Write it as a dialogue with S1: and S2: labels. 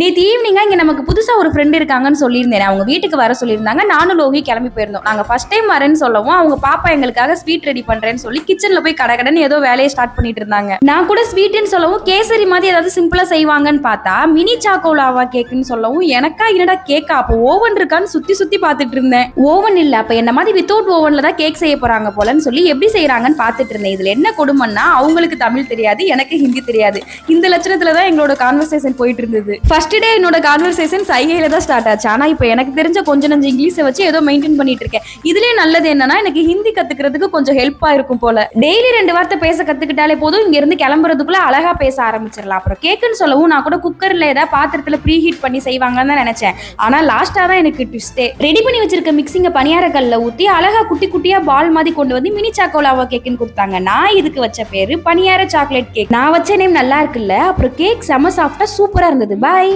S1: நேற்று ஈவினிங்காக இங்கே நமக்கு புதுசாக ஒரு ஃப்ரெண்டு இருக்காங்கன்னு சொல்லியிருந்தேன். அவங்க வீட்டுக்கு வர சொல்லியிருந்தாங்க. நானும் லோகி கிளம்பி போயிருந்தோம். நாங்கள் ஃபஸ்ட் டைம் வரேன்னு சொல்லவும் அவங்க பாப்பா எங்களுக்காக ஸ்வீட் ரெடி பண்ணுறேன்னு சொல்லி கிச்சனில் போய் கடகடன்னு ஏதோ வேலையை ஸ்டார்ட் பண்ணிட்டு இருந்தாங்க. நான் கூட ஸ்வீட்டுன்னு சொல்லவும் கேசரி மாதிரி ஏதாவது சிம்பிளாக செய்வாங்கன்னு பார்த்தா மினி சாக்கோலாவா கேக்குன்னு சொல்லவும் எனக்கா என்னடா கேக்கா அப்போ ஓவன் இருக்கான்னு சுற்றி சுற்றி பார்த்துட்டு இருந்தேன். ஓவன் இல்லை அப்போ என்ன மாதிரி வித்தவுட் ஓவனில் தான் கேக் செய்ய போகிறாங்க போலன்னு சொல்லி எப்படி செய்கிறாங்கன்னு பார்த்துட்டு இருந்தேன். இதில் என்ன கொடுமைன்னா அவங்களுக்கு தமிழ் தெரியாது எனக்கு ஹிந்தி தெரியாது. இந்த லட்சணத்தில் தான் எங்களோட கான்வர்சேஷன் போயிட்டு இருந்தது. ஃபர்ஸ்ட் டே என்னோட கான்வர்சேஷன் சைகையில தான் ஸ்டார்ட் ஆச்சு. ஆனா இப்போ எனக்கு தெரிஞ்ச கொஞ்சம் நஞ்சு இங்கிலீஷை வச்சு ஏதோ மெயின்டைன் பண்ணிட்டு இருக்கேன். இதுலயே நல்லது என்னன்னா எனக்கு ஹிந்தி கத்துக்கிறதுக்கு கொஞ்சம் ஹெல்ப்பா இருக்கும் போல. டெய்லி ரெண்டு வார்த்தை பேச கத்துக்கிட்டாலே போதும். இங்க இருந்து கிளம்புறதுக்குள்ள அழகா பேச ஆரம்பிச்சிடலாம். அப்புறம் கேக்குன்னு சொல்லவும் நான் கூட குக்கர்ல ஏதாவது பாத்திரத்துல ப்ரீ ஹீட் பண்ணி செய்வாங்கன்னு தான் நினைச்சேன். ஆனா லாஸ்டா தான் எனக்கு ட்விஸ்டே ரெடி பண்ணி வச்சிருக்க மிக்சிங்க பணியார கல்ல ஊத்தி அழகா குட்டி குட்டியா பால் மாதிரி கொண்டு வந்து மினி சாக்கோலாவா கேக்குன்னு கொடுத்தாங்க. நான் இதுக்கு வச்ச பேரு பணியார சாக்லேட் கேக் நான் வச்ச நேம் நல்லா இருக்குல்ல. அப்புறம் கேக் செம சாஃப்டா சூப்பரா இருந்தது. பாய்